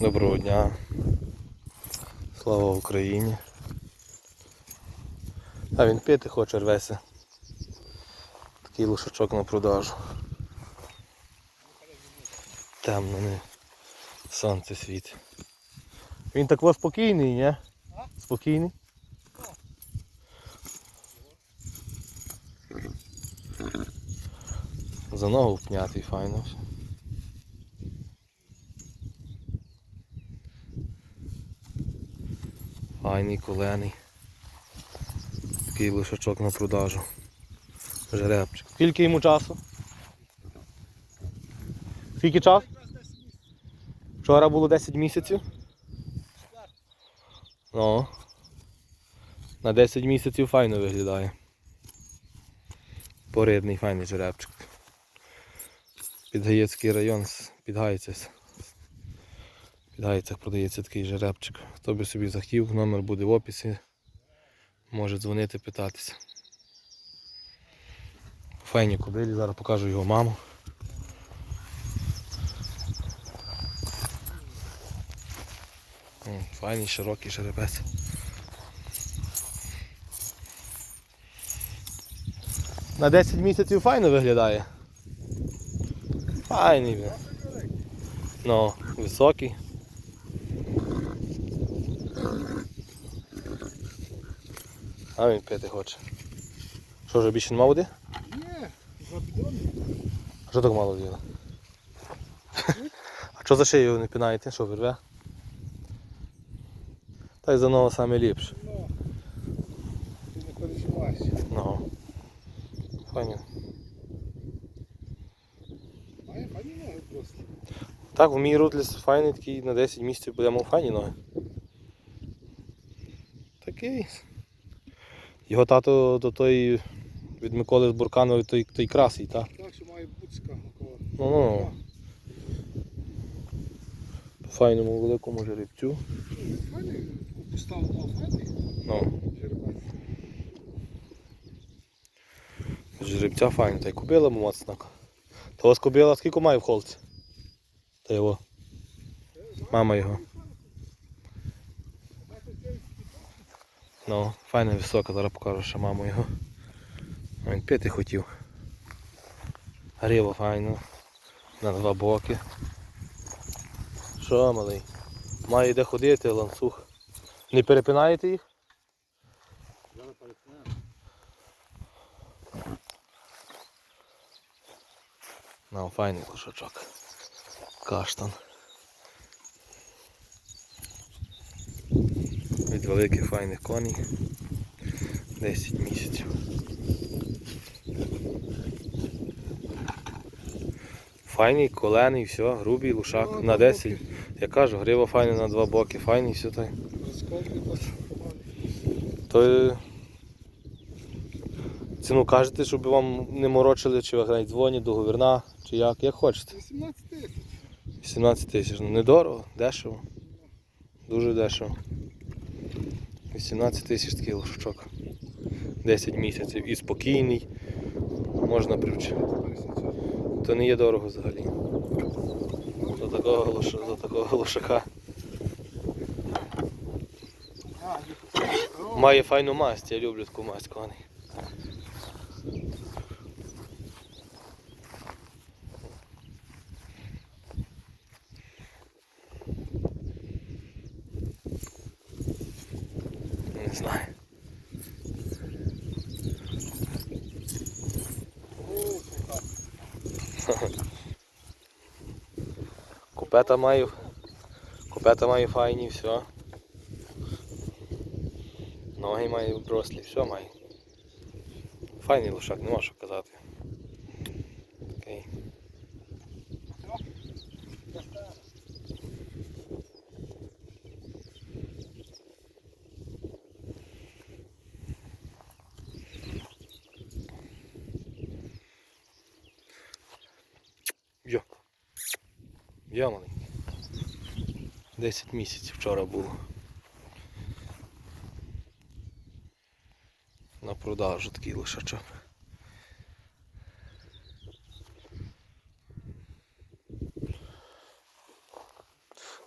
Доброго дня. Слава Україні. А він пити хоче рвеся. Такий лошачок на продажу. Темно, не. Сонце світить. Він так во спокійний, ні? Спокійний. За ногу впнятий файно. Файний, колений. Такий лишачок на продажу. Жеребчик. Скільки йому часу? Скільки часу? Вчора було 10 місяців. Ну. На 10 місяців файно виглядає. Поридний файний жеребчик. Підгаєцький район, підгається. Під Гайцях продається такий жеребчик. Хто би собі захотів, номер буде в описі. Може дзвонити, питатися. Файні кобилі, зараз покажу його маму. Файний, широкий жеребець. На 10 місяців файно виглядає. Файний він. Ну, високий. А він пити хоче. Що вже більше нема води? Ні, за бідон. А що так мало діла? А що за шию не пінаєте? Що вирве? Так за нього саме ліпше. Ну, ти не переживайся. Ну. Файні. Має пані ноги просто. Так, в мій рутліс файний такий на 10 місяців будемо файні ноги. Такий. Його тато до той від Миколи з Бурканової той, той красий, так? Так, що має буцька на кого. Ну, ну. По файному великому жеребцю. Файний, Ну, жеребця файний, та й кобила моцна. Та ось кобила скільки має в холці? Та його. Мама його. Ну, файна висока, зараз покажу ще маму його. Він пити хотів. Грива файно. На два боки. Що, малий? Має де ходити, ланцюг. Не перепинаєте їх? Зараз перепнемо. Ну, файний кошачок. Каштан. Від великих файних коней. 10 місяців. Файний, колений, все, грубий лушак Ну, на на 10. боки. Я кажу, грива файна на два боки, файний, все так. То е, ціну кажете, щоб вам не морочили, чи ви навіть дзвонять до говірна, чи як, як хочете. 18 тисяч. 18 тисяч. Ну недорого, дешево. Дуже дешево. 18 тисяч такий лошачок. 10 місяців і спокійний. Можна привчити. То не є дорого взагалі. За такого, лоша, за такого. Має файну масть, я люблю таку масть коней. Не знаю. О, яка. Купета маю. Купета маю файні, все. Ноги маю брослі, все маю. Файний лошак, не можу казати. Такий. Йо. Маленький. 10 місяців вчора було. На продажу такий лишачок.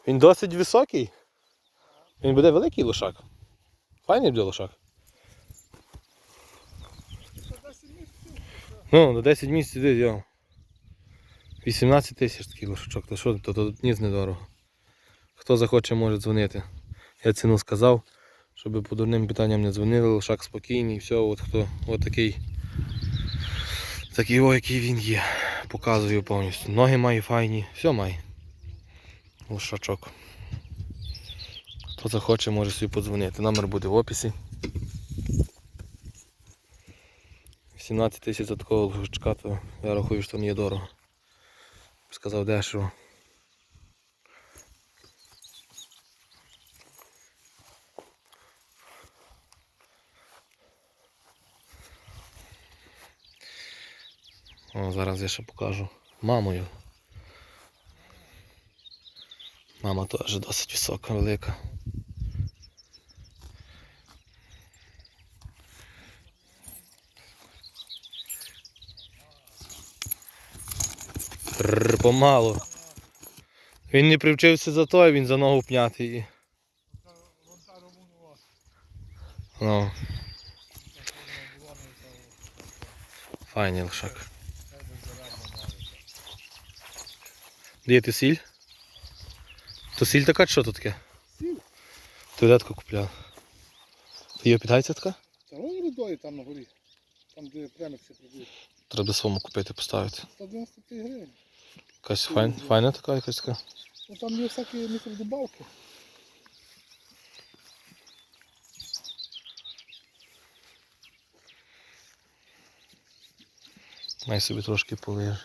Він досить високий. Він буде великий лошак. Файний буде лошак. Ну, до 10 місяців йде, йо. 18 тисяч такий лошачок, то що, то, то ніц недорого. Хто захоче, може дзвонити. Я ціну сказав, щоб по дурним питанням не дзвонили, лошак спокійний, все, от хто, от такий. Такий о, який він є. Показую повністю. Ноги має файні, все має. Лошачок. Хто захоче, може собі подзвонити. Номер буде в описі. 17 тисяч за такого лошачка, то я рахую, що не є дорого. Сказав дешево. Зараз я ще покажу мамою. Мама теж досить висока, велика. Тррр, помалу. Він не привчився за то, а він за ногу пняти її. Ну. Файний лошак. Де ти сіль? То сіль така чи що тут таке? Сіль. Ти де таку купляв? Ти її питається така? Та вон рудою там на горі. Там, де премикси продають. Треба своєму купити, поставити. 195 гривень. Якась файн, файна така якась така. Ну там є всякі мікродобавки. Май собі трошки полежи.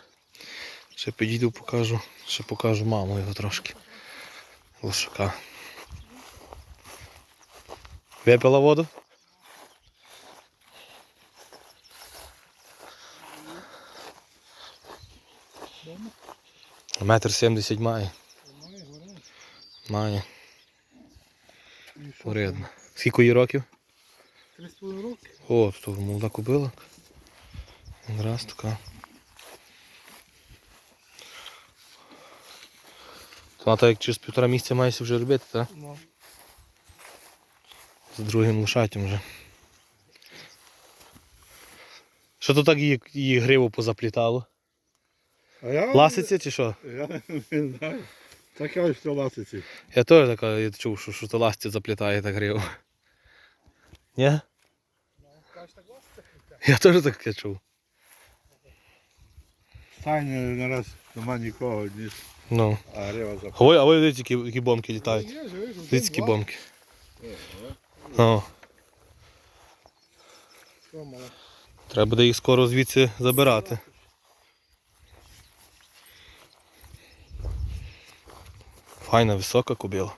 Ще підійду, покажу. Ще покажу маму його трошки. Лошака. Випила воду? Метр сімдесят має. Має. Порядно. Скільки їй років? Три з половиною роки. О, тут молода кобила. Раз така. То вона так як через півтора місяця маєш вже робити, так? Ну. З другим лошатям вже. Що то так її, її гриву позаплітало? А я... Ласиться чи що? Я не знаю. Так я що ласиці. Я теж така я чув, що, що то ласті заплітає так гриву. Ні? Я теж таке чув. Стайня нараз нема нікого, ніж Ну. а грива за Ой, а ви дивіться, які, які бомки літають. Дивіться, які бомки. Е, мала? треба буде їх скоро звідси забирати. Файна, висока кобила.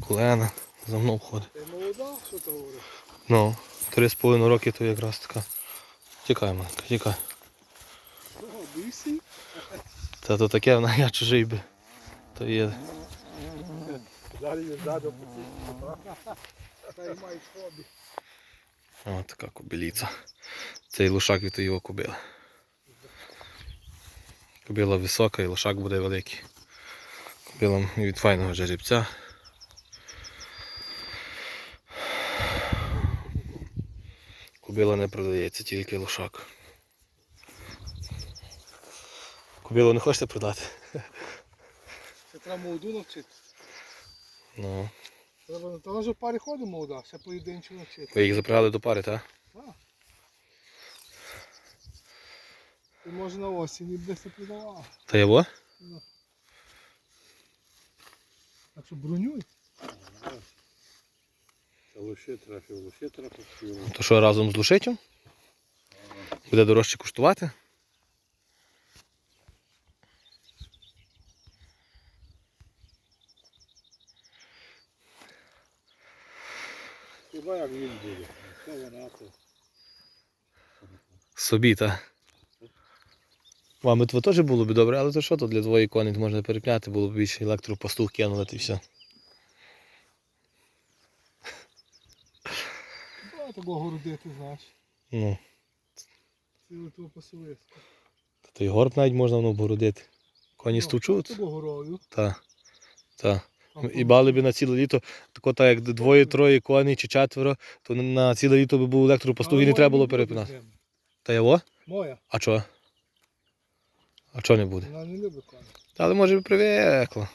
Кулена, за мною входить. Ти молода, що ти говориш? Ну, три з половиною роки то якраз така. Тікай, маленька, тікай. Та то таке, вона я чужий би. То є. Далі ззаду. Та й мають хобі. О, така кобиліця. Цей лошак від його кобили. Кобила висока і лошак буде великий. Кобила від файного жеребця. Кобила не продається, тільки лошак. Кобилу не хочете продати? Ще треба молоду навчити. Ну. Треба, та вже в парі ходить молода, ще поєдинчу навчити. Ви їх запрягали до пари, так? Так. І може на осінь і десь не продавала. Та його? Так що бронюй. Та лише трохи, лише сіло. То що разом з лошицем? Буде дорожче коштувати? Хіба як він буде? Що вона то? Собі, та. Вам това теж було б добре, але то що то для двоє коней можна перепняти, було б більше електропастух кинули і все. Такого городити, знаєш. Ну, Цілу ту посилиску. то й горб навіть можна воно обгородити. Коні стучуть. Того горою. Та. Так. І бали би на ціле літо, тако так як двоє-троє коней чи четверо, то на ціле літо би був електропостуг і не треба було перепинати. Та його? Моя, А чого? А чого не буде? вона не любить коні. Але може би привикла.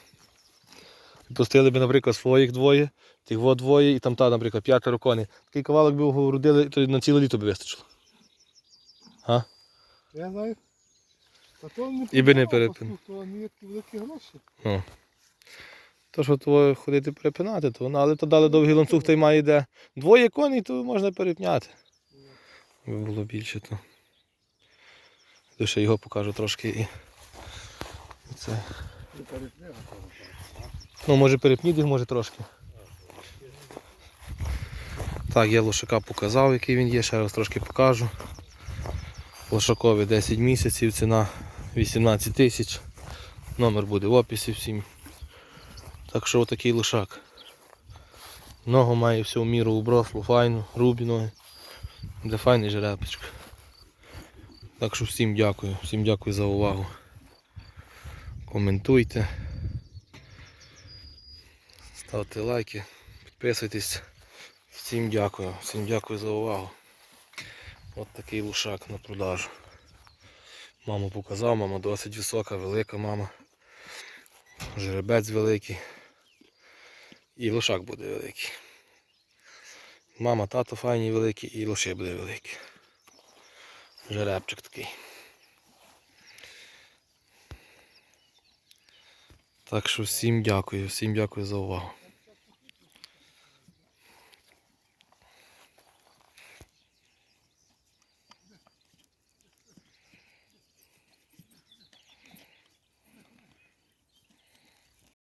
Пустили б, наприклад, своїх двоє, тих во двоє, і там та, наприклад, п'ятеро коней. Такий кавалок би огородили, то на ціле літо би вистачило. А? Я знаю. Та то не І би не продавав, перепин- То не такі великі гроші. Ну. То, що твоє ходити перепинати, то але то дали довгий ланцюг, та й має де двоє коней, то можна перепняти. Би було більше, то. Ще його покажу трошки і. Це. Ну, може перепніть їх, може трошки. Так, я лошака показав, який він є, ще раз трошки покажу. Лошакові 10 місяців, ціна 18 тисяч. Номер буде в описі всім. Так що отакий лошак. Ногу має всю міру уброслу, файну, рубі ноги. Де файний жеребочка. Так що всім дякую, всім дякую за увагу. Коментуйте. Ставте лайки, підписуйтесь. Всім дякую, всім дякую за увагу. От такий лушак на продажу. Маму показав, мама досить висока, велика мама. Жеребець великий. І лошак буде великий. Мама, тато файні великі і лоши буде великі. Жеребчик такий. Так що всім дякую, всім дякую за увагу.